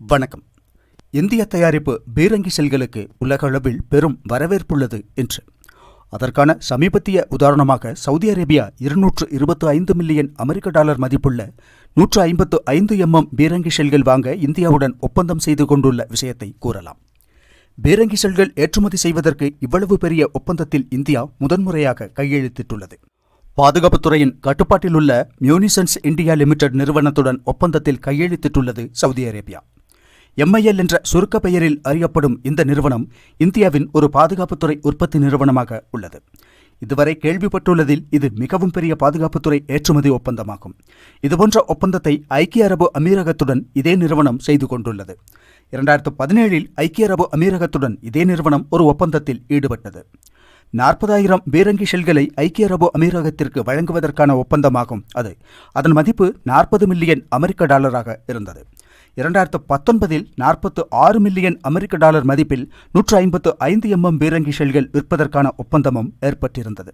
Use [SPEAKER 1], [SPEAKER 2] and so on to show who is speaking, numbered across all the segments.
[SPEAKER 1] வணக்கம். இந்திய தயாரிப்பு பீரங்கி செல்களுக்கு உலகளவில் பெரும் வரவேற்புள்ளது என்று. அதற்கான சமீபத்திய உதாரணமாக சவுதி அரேபியா இருநூற்று இருபத்து ஐந்து மில்லியன் அமெரிக்க டாலர் மதிப்புள்ள நூற்று ஐம்பத்து ஐந்து எம்எம் பீரங்கி செல்கள் வாங்க இந்தியாவுடன் ஒப்பந்தம் செய்து கொண்டுள்ள விஷயத்தை கூறலாம். பீரங்கி செல்கள் ஏற்றுமதி செய்வதற்கு இவ்வளவு பெரிய ஒப்பந்தத்தில் இந்தியா முதன்முறையாக கையெழுத்திட்டுள்ளது. பாதுகாப்புத்துறையின் கட்டுப்பாட்டில் உள்ள மியூனிசன்ஸ் இந்தியா லிமிடெட் நிறுவனத்துடன் ஒப்பந்தத்தில் கையெழுத்திட்டுள்ளது சவுதி அரேபியா. எம்ஐஎல் என்ற சுருக்க பெயரில் அறியப்படும் இந்த நிறுவனம் இந்தியாவின் ஒரு பாதுகாப்புத்துறை உற்பத்தி நிறுவனமாக உள்ளது. இதுவரை கேள்விப்பட்டுள்ளதில் இது மிகவும் பெரிய பாதுகாப்புத்துறை ஏற்றுமதி ஒப்பந்தமாகும். இதுபோன்ற ஒப்பந்தத்தை ஐக்கிய அரபு அமீரகத்துடன் இதே நிறுவனம் செய்து கொண்டுள்ளது. இரண்டாயிரத்து பதினேழில் ஐக்கிய அரபு அமீரகத்துடன் இதே நிறுவனம் ஒரு ஒப்பந்தத்தில் ஈடுபட்டது. நாற்பதாயிரம் பீரங்கி ஷெல்களை ஐக்கிய அரபு அமீரகத்திற்கு வழங்குவதற்கான ஒப்பந்தமாகும் அது. அதன் மதிப்பு நாற்பது மில்லியன் அமெரிக்க டாலராக இருந்தது. இரண்டாயிரத்து பத்தொன்பதில் நாற்பத்து ஆறு மில்லியன் அமெரிக்க டாலர் மதிப்பில் நூற்று ஐம்பத்து ஐந்து எம்எம் பீரங்கி ஷெல்கள் விற்பதற்கான ஒப்பந்தமும் ஏற்பட்டிருந்தது.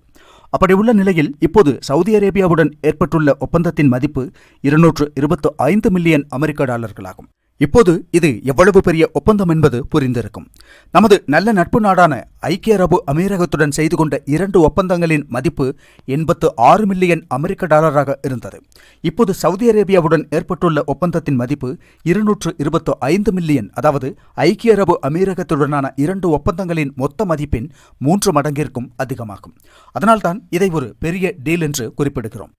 [SPEAKER 1] அப்படி உள்ள நிலையில் இப்போது சவுதி அரேபியாவுடன் ஏற்பட்டுள்ள ஒப்பந்தத்தின் மதிப்பு இருநூற்று இருபத்து ஐந்து மில்லியன் அமெரிக்க டாலர்களாகும். இப்போது இது எவ்வளவு பெரிய ஒப்பந்தம் என்பது புரிந்திருக்கும். நமது நல்ல நட்பு நாடான ஐக்கிய அரபு அமீரகத்துடன் செய்து கொண்ட இரண்டு ஒப்பந்தங்களின் மதிப்பு எண்பத்து ஆறு மில்லியன் அமெரிக்க டாலராக இருந்தது. இப்போது சவுதி அரேபியாவுடன் ஏற்பட்டுள்ள ஒப்பந்தத்தின் மதிப்பு இருநூற்று இருபத்து ஐந்து மில்லியன் அதாவது ஐக்கிய அரபு அமீரகத்துடனான இரண்டு ஒப்பந்தங்களின் மொத்த மதிப்பின் மூன்று மடங்கிற்கும் அதிகமாகும். அதனால்தான் இதை ஒரு பெரிய டீல் என்று குறிப்பிடுகிறோம்.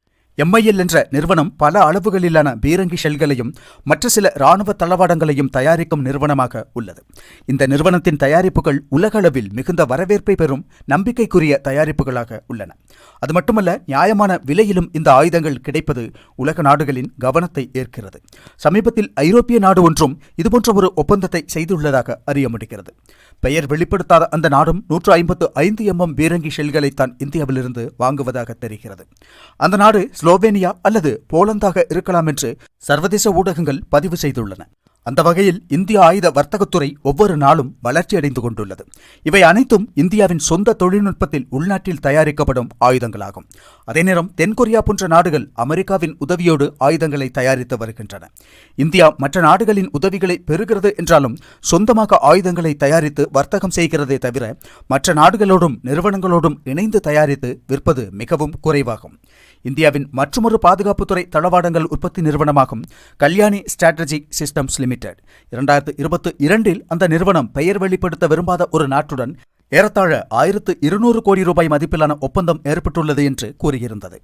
[SPEAKER 1] எம்ஐஎல் என்ற நிறுவனம் பல அளவுகளிலான பீரங்கி ஷெல்களையும் மற்ற சில இராணுவ தளவாடங்களையும் தயாரிக்கும் நிறுவனமாக உள்ளது. இந்த நிறுவனத்தின் தயாரிப்புகள் உலகளவில் மிகுந்த வரவேற்பை பெறும் நம்பிக்கைக்குரிய தயாரிப்புகளாக உள்ளன. அது மட்டுமல்ல நியாயமான விலையிலும் இந்த ஆயுதங்கள் கிடைப்பது உலக நாடுகளின் கவனத்தை ஏற்கிறது சமீபத்தில் ஐரோப்பிய நாடு ஒன்றும் இதுபோன்ற ஒரு ஒப்பந்தத்தை செய்துள்ளதாக அறிய முடிகிறது. பெயர் வெளிப்படுத்தாத அந்த நாடும் நூற்று ஐம்பத்து ஐந்து எம்எம் பீரங்கி ஷெல்களைத்தான் இந்தியாவிலிருந்து வாங்குவதாக தெரிகிறது. அந்த நாடு ஸ்லோவேனியா அல்லது போலந்தாக இருக்கலாம் என்று சர்வதேச ஊடகங்கள் பதிவு செய்துள்ளன. அந்த வகையில் இந்திய ஆயுத வர்த்தகத்துறை ஒவ்வொரு நாளும் வளர்ச்சியடைந்து கொண்டுள்ளது. இவை அனைத்தும் இந்தியாவின் சொந்த தொழில்நுட்பத்தில் உள்நாட்டில் தயாரிக்கப்படும் ஆயுதங்களாகும். அதே நேரம் தென்கொரியா போன்ற நாடுகள் அமெரிக்காவின் உதவியோடு ஆயுதங்களை தயாரித்து வருகின்றன. இந்தியா மற்ற நாடுகளின் உதவிகளை பெறுகிறது என்றாலும் சொந்தமாக ஆயுதங்களை தயாரித்து வர்த்தகம் செய்கிறதே தவிர மற்ற நாடுகளோடும் நிறுவனங்களோடும் இணைந்து தயாரித்து விற்பது மிகவும் குறைவாகும். இந்தியாவின் மற்றொரு பாதுகாப்புத்துறை தளவாடங்கள் உற்பத்தி நிறுவனமாகும் கல்யாணி ஸ்ட்ராட்டஜிக் சிஸ்டம்ஸ் லிமிடெட். இரண்டாயிரத்து இருபத்தி இரண்டில் அந்த நிறுவனம் பெயர் வெளிப்படுத்த விரும்பாத ஒரு நாட்டுடன் ஏறத்தாழ ஆயிரத்து இருநூறு கோடி ரூபாய் மதிப்பிலான ஒப்பந்தம் ஏற்பட்டுள்ளது என்று கூறியிருந்தது.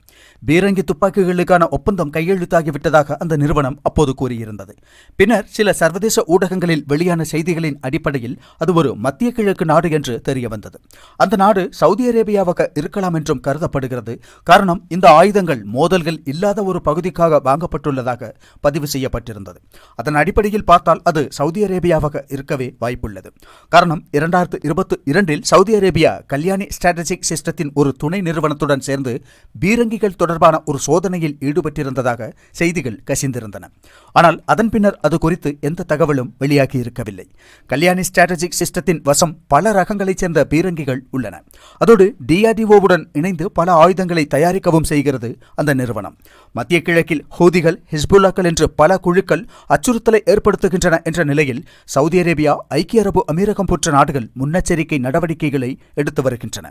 [SPEAKER 1] பீரங்கி துப்பாக்கிகளுக்கான ஒப்பந்தம் கையெழுத்தாகிவிட்டதாக அந்த நிறுவனம் அப்போது கூறியிருந்தது. பின்னர் சில சர்வதேச ஊடகங்களில் வெளியான செய்திகளின் அடிப்படையில் அது ஒரு மத்திய கிழக்கு நாடு என்று தெரிய வந்தது அந்த நாடு சவுதி அரேபியாவாக இருக்கலாம் என்றும் கருதப்படுகிறது. காரணம் இந்த ஆயுதங்கள் மோதல்கள் இல்லாத ஒரு பகுதிக்காக வாங்கப்பட்டுள்ளதாக பதிவு செய்யப்பட்டிருந்தது. அதன் அடிப்படையில் பார்த்தால் அது சவுதி அரேபியாவாக இருக்கவே வாய்ப்புள்ளது. காரணம் இரண்டாயிரத்து இருபத்தி இரண்டில் சவுதி அரேபியா கல்யாணி ஸ்ட்ராட்டஜிக் சிஸ்டத்தின் ஒரு துணை நிறுவனத்துடன் சேர்ந்து பீரங்கிகள் தொடர்பான ஒரு சோதனையில் ஈடுபட்டிருந்ததாக செய்திகள் கசிந்திருந்தன. ஆனால் அதன் பின்னர் அது குறித்து எந்த தகவலும் வெளியாகி இருக்கவில்லை. கல்யாணி ஸ்ட்ராட்டஜிக் சிஸ்டத்தின் வசம் பல ரகங்களைச் சேர்ந்த பீரங்கிகள் உள்ளன. அதோடு டிஆர்டிஓவுடன் இணைந்து பல ஆயுதங்களை தயாரிக்கவும் செய்கிறது அந்த நிறுவனம். மத்திய கிழக்கில் ஹூதிகள் ஹிஸ்புல்லாக்கள் என்று பல குழுக்கள் அச்சுறுத்தலை ஏற்படுத்துகின்றன என்ற நிலையில் சவுதி அரேபியா ஐக்கிய அரபு அமீரகம் போன்ற நாடுகள் முன்னெச்சரிக்கை நடவடிக்கைகளை எடுத்து வருகின்றன.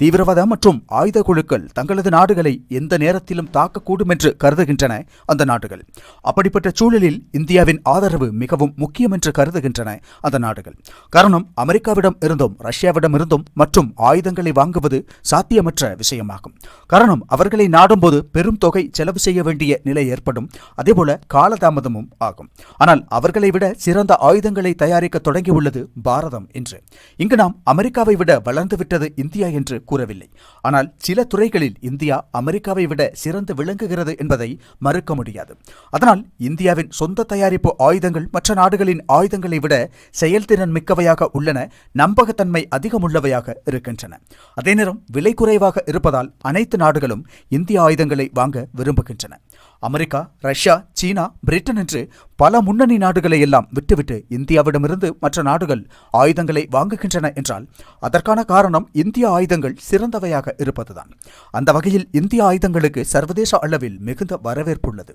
[SPEAKER 1] தீவிரவாத மற்றும் ஆயுத குழுக்கள் தங்களது நாடுகளை எந்த நேரத்திலும் தாக்கக்கூடும் என்று கருதுகின்றன அந்த நாடுகள். அப்படிப்பட்ட சூழலில் இந்தியாவின் ஆதரவு மிகவும் முக்கியம் என்று கருதுகின்றன அந்த நாடுகள். காரணம் அமெரிக்காவிடம் இருந்தும் ரஷ்யாவிடம் இருந்தும் மற்றும் ஆயுதங்களை வாங்குவது சாத்தியமற்ற விஷயமாகும். காரணம் அவர்களை நாடும்போது பெரும் தொகை செலவு செய்ய வேண்டிய நிலை ஏற்படும். அதேபோல காலதாமதமும் ஆகும். ஆனால் அவர்களை விட சிறந்த ஆயுதங்களை தயாரிக்க தொடங்கியுள்ளது பாரதம் என்று இங்கு நாம் அமெரிக்க அமெரிக்காவை விட வளர்ந்துவிட்டது இந்தியா என்று கூறவில்லை. ஆனால் சில துறைகளில் இந்தியா அமெரிக்காவை விட சிறந்து விளங்குகிறது என்பதை மறுக்க முடியாது. அதனால் இந்தியாவின் சொந்த தயாரிப்பு ஆயுதங்கள் மற்ற நாடுகளின் ஆயுதங்களை விட செயல்திறன் மிக்கவையாக உள்ளன நம்பகத்தன்மை அதிகமுள்ளவையாக இருக்கின்றன. அதே நேரம் விலை குறைவாக இருப்பதால் அனைத்து நாடுகளும் இந்திய ஆயுதங்களை வாங்க விரும்புகின்றன. அமெரிக்கா ரஷ்யா சீனா பிரிட்டன் என்று பல முன்னணி நாடுகளை எல்லாம் விட்டுவிட்டு இந்தியாவிடமிருந்து மற்ற நாடுகள் ஆயுதங்களை வாங்குகின்றன என்றால் அதற்கான காரணம் இந்திய ஆயுதங்கள் சிறந்தவையாக இருப்பதுதான். அந்த வகையில் இந்திய ஆயுதங்களுக்கு சர்வதேச அளவில் மிகுந்த வரவேற்புள்ளது.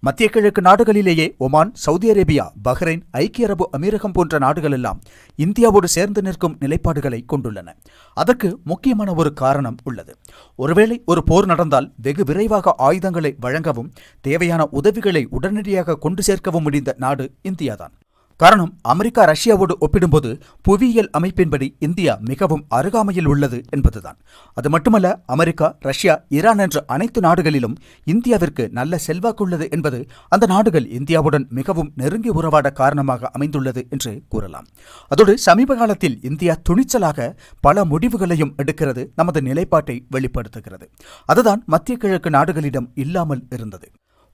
[SPEAKER 1] மத்திய கிழக்கு நாடுகளிலேயே ஒமான் சவுதி அரேபியா பஹ்ரைன் ஐக்கிய அரபு அமீரகம் போன்ற நாடுகள் எல்லாம் இந்தியாவோடு சேர்ந்து நிற்கும் நிலைப்பாடுகளை கொண்டுள்ளன. அதற்கு முக்கியமான ஒரு காரணம் உள்ளது. ஒருவேளை ஒரு போர் நடந்தால் வெகு விரைவாக ஆயுதங்களை வழங்கவும் தேவையான உதவிகளை உடனடியாக கொண்டு சேர்க்கவும் முடிந்த நாடு இந்தியாதான். காரணம் அமெரிக்கா ரஷ்யாவோடு ஒப்பிடும்போது புவியியல் அமைப்பின்படி இந்தியா மிகவும் அருகாமையில் உள்ளது என்பதுதான். அது மட்டுமல்ல அமெரிக்கா ரஷ்யா ஈரான் என்ற அனைத்து நாடுகளிலும் இந்தியாவிற்கு நல்ல செல்வாக்குள்ளது என்பது அந்த நாடுகள் இந்தியாவுடன் மிகவும் நெருங்கி உறவாட காரணமாக அமைந்துள்ளது என்று கூறலாம். அதோடு சமீப காலத்தில் இந்தியா துணிச்சலாக பல முடிவுகளையும் எடுக்கிறது நமது நிலைப்பாட்டை வெளிப்படுத்துகிறது. அதுதான் மத்திய கிழக்கு நாடுகளிடம் இல்லாமல் இருந்தது.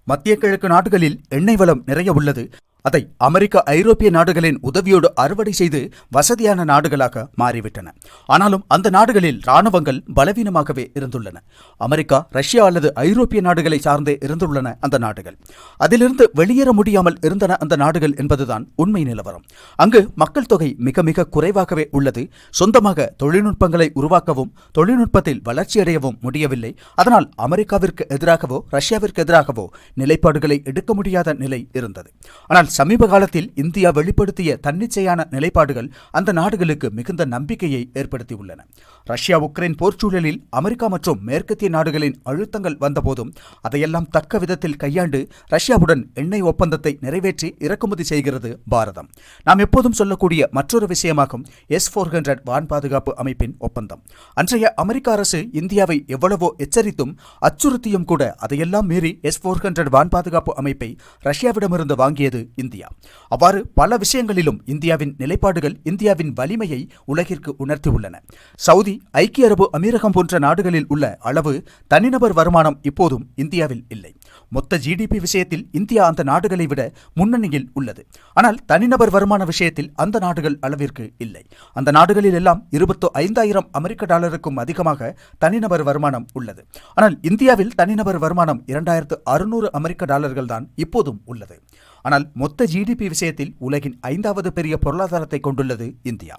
[SPEAKER 1] மத்திய கிழக்கு நாடுகளில் எண்ணெய் வளம் நிறைய உள்ளது. அதை அமெரிக்க ஐரோப்பிய நாடுகளின் உதவியோடு அறுவடை செய்து வசதியான நாடுகளாக மாறிவிட்டன. ஆனாலும் அந்த நாடுகளில் இராணுவங்கள் பலவீனமாகவே இருந்துள்ளன. அமெரிக்கா ரஷ்யா அல்லது ஐரோப்பிய நாடுகளை சார்ந்தே இருந்துள்ளன அந்த நாடுகள். அதிலிருந்து வெளியேற முடியாமல் இருந்தன அந்த நாடுகள் என்பதுதான் உண்மை நிலவரம். அங்கு மக்கள் தொகை மிக மிக குறைவாகவே உள்ளது. சொந்தமாக தொழில்நுட்பங்களை உருவாக்கவும் தொழில்நுட்பத்தில் வளர்ச்சியடையவும் முடியவில்லை. அதனால் அமெரிக்காவிற்கு எதிராகவோ ரஷ்யாவிற்கு எதிராகவோ நிலைப்பாடுகளை எடுக்க முடியாத நிலை இருந்தது. ஆனால் சமீப காலத்தில் இந்தியா வெளிப்படுத்திய தன்னிச்சையான நிலைப்பாடுகள் அந்த நாடுகளுக்கு மிகுந்த நம்பிக்கையை ஏற்படுத்தியுள்ளன. ரஷ்யா உக்ரைன் போர்ச்சூழலில் அமெரிக்கா மற்றும் மேற்கத்திய நாடுகளின் அழுத்தங்கள் வந்தபோதும் அதையெல்லாம் தக்க விதத்தில் கையாண்டு ரஷ்யாவுடன் எண்ணெய் ஒப்பந்தத்தை நிறைவேற்றி இறக்குமதி செய்கிறது பாரதம். நாம் எப்போதும் சொல்லக்கூடிய மற்றொரு விஷயமாகும் எஸ் ஃபோர் ஹண்ட்ரட் வான் பாதுகாப்பு அமைப்பின் ஒப்பந்தம். அன்றைய அமெரிக்க அரசு இந்தியாவை எவ்வளவோ எச்சரித்தும் அச்சுறுத்தியும் கூட அதையெல்லாம் மீறி எஸ் ஃபோர் ஹண்ட்ரட் வான் பாதுகாப்பு அமைப்பை ரஷ்யாவிடமிருந்து வாங்கியது இந்தியா. அவ்வாறு பல விஷயங்களிலும் இந்தியாவின் நிலைப்பாடுகள் இந்தியாவின் வலிமையை உலகிற்கு உணர்த்தியுள்ளன. சவுதி ஐக்கிய அரபு அமீரகம் போன்ற நாடுகளில் உள்ள அளவு தனிநபர் வருமானம் இப்போதும் இந்தியாவில் இல்லை. மொத்த ஜிடிபி விஷயத்தில் இந்தியா அந்த நாடுகளை விட முன்னணியில் உள்ளது. ஆனால் தனிநபர் வருமான விஷயத்தில் அந்த நாடுகள் அளவிற்கு இல்லை. அந்த நாடுகளில் எல்லாம் இருபத்து ஐந்தாயிரம் அமெரிக்க டாலருக்கும் அதிகமாக தனிநபர் வருமானம் உள்ளது. ஆனால் இந்தியாவில் தனிநபர் வருமானம் இரண்டாயிரத்து அறுநூறு அமெரிக்க டாலர்கள் தான் இப்போதும் உள்ளது. ஆனால் மொத்த ஜிடிபி விஷயத்தில் உலகின் ஐந்தாவது பெரிய பொருளாதாரத்தை கொண்டுள்ளது இந்தியா.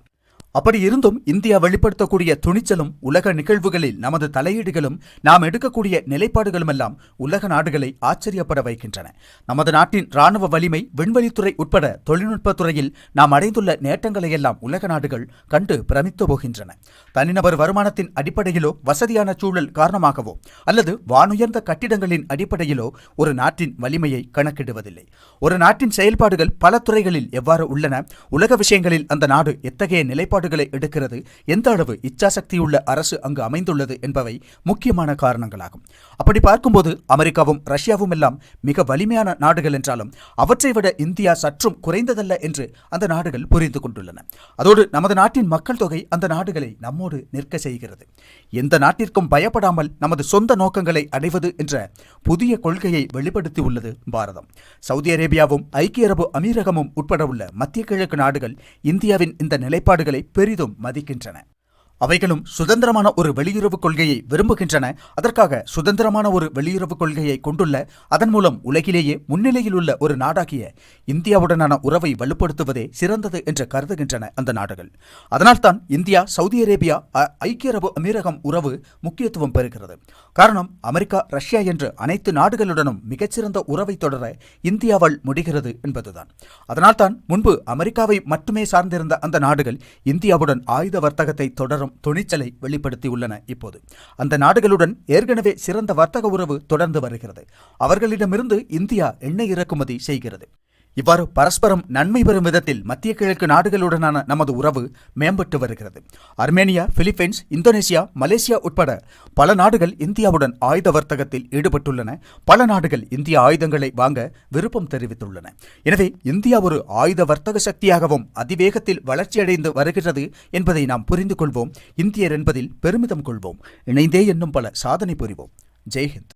[SPEAKER 1] அப்படி இருந்தும் இந்தியா வெளிப்படுத்தக்கூடிய துணிச்சலும் உலக நிகழ்வுகளில் நமது தலையீடுகளும் நாம் எடுக்கக்கூடிய நிலைப்பாடுகளும் எல்லாம் உலக நாடுகளை ஆச்சரியப்பட வைக்கின்றன. நமது நாட்டின் ராணுவ வலிமை விண்வெளித்துறை உட்பட தொழில்நுட்பத்துறையில் நாம் அடைந்துள்ள நேட்டங்களை எல்லாம் உலக நாடுகள் கண்டு பிரமித்து போகின்றன. தனிநபர் வருமானத்தின் அடிப்படையிலோ வசதியான சூழல் காரணமாகவோ அல்லது வானுயர்ந்த கட்டிடங்களின் அடிப்படையிலோ ஒரு நாட்டின் வலிமையை கணக்கிடுவதில்லை. ஒரு நாட்டின் செயல்பாடுகள் பல துறைகளில் எவ்வாறு உள்ளன உலக விஷயங்களில் அந்த நாடு எத்தகைய நிலைப்பாடு நிலைப்பாடுகளை எடுக்கிறது எந்த அளவு இச்சாசக்தியுள்ள அரசு அங்கு அமைந்துள்ளது என்பவை முக்கியமான காரணங்களாகும். அப்படி பார்க்கும்போது அமெரிக்காவும் ரஷ்யாவும் எல்லாம் மிக வலிமையான நாடுகள் என்றாலும் அவற்றை விட இந்தியா சற்றும் குறைந்ததல்ல என்று அந்த நாடுகள் புரிந்து கொண்டுள்ளன. அதோடு நமது நாட்டின் மக்கள் தொகை அந்த நாடுகளை நம்மோடு நிற்க செய்கிறது. எந்த நாட்டிற்கும் பயப்படாமல் நமது சொந்த நோக்கங்களை அடைவது என்ற புதிய கொள்கையை வெளிப்படுத்தியுள்ளது பாரதம். சவுதி அரேபியாவும் ஐக்கிய அரபு அமீரகமும் உட்பட உள்ள மத்திய கிழக்கு நாடுகள் இந்தியாவின் இந்த நிலைப்பாடுகளை பெரிதும் மதிக்கின்றன. அவைகளும் சுதந்திரமான ஒரு வெளியுறவு கொள்கையை விரும்புகின்றன. அதற்காக சுதந்திரமான ஒரு வெளியுறவு கொள்கையை கொண்டுள்ள அதன் மூலம் உலகிலேயே முன்னிலையில் உள்ள ஒரு நாடாகிய இந்தியாவுடனான உறவை வலுப்படுத்துவதே சிறந்தது என்று கருதுகின்றன அந்த நாடுகள். அதனால்தான் இந்தியா சவுதி அரேபியா ஐக்கிய அரபு அமீரகம் உறவு முக்கியத்துவம் பெறுகிறது. காரணம் அமெரிக்கா ரஷ்யா என்று அனைத்து நாடுகளுடனும் மிகச்சிறந்த உறவை தொடர இந்தியாவால் முடிகிறது என்பதுதான். அதனால்தான் முன்பு அமெரிக்காவை மட்டுமே சார்ந்திருந்த அந்த நாடுகள் இந்தியாவுடன் ஆயுத வர்த்தகத்தை தொடரும் துணிச்சலை வெளிப்படுத்தியுள்ளன இப்போது. அந்த நாடுகளுடன் ஏற்கனவே சிறந்த வர்த்தக உறவு தொடர்ந்து வருகிறது. அவர்களிடமிருந்து இந்தியா எண்ணெய் இறக்குமதி செய்கிறது. இவ்வாறு பரஸ்பரம் நன்மை பெறும் விதத்தில் மத்திய கிழக்கு நாடுகளுடனான நமது உறவு மேம்பட்டு வருகிறது. அர்மேனியா பிலிப்பைன்ஸ் இந்தோனேசியா மலேசியா உட்பட பல நாடுகள் இந்தியாவுடன் ஆயுத வர்த்தகத்தில் ஈடுபட்டுள்ளன. பல நாடுகள் இந்திய ஆயுதங்களை வாங்க விருப்பம் தெரிவித்துள்ளன. எனவே இந்தியா ஒரு ஆயுத வர்த்தக சக்தியாகவும் அதிவேகத்தில் வளர்ச்சியடைந்து வருகிறது என்பதை நாம் புரிந்து கொள்வோம் இந்தியர் என்பதில் பெருமிதம் கொள்வோம். இணைந்தே என்னும் பல சாதனை புரிவோம். ஜெய்ஹிந்த்.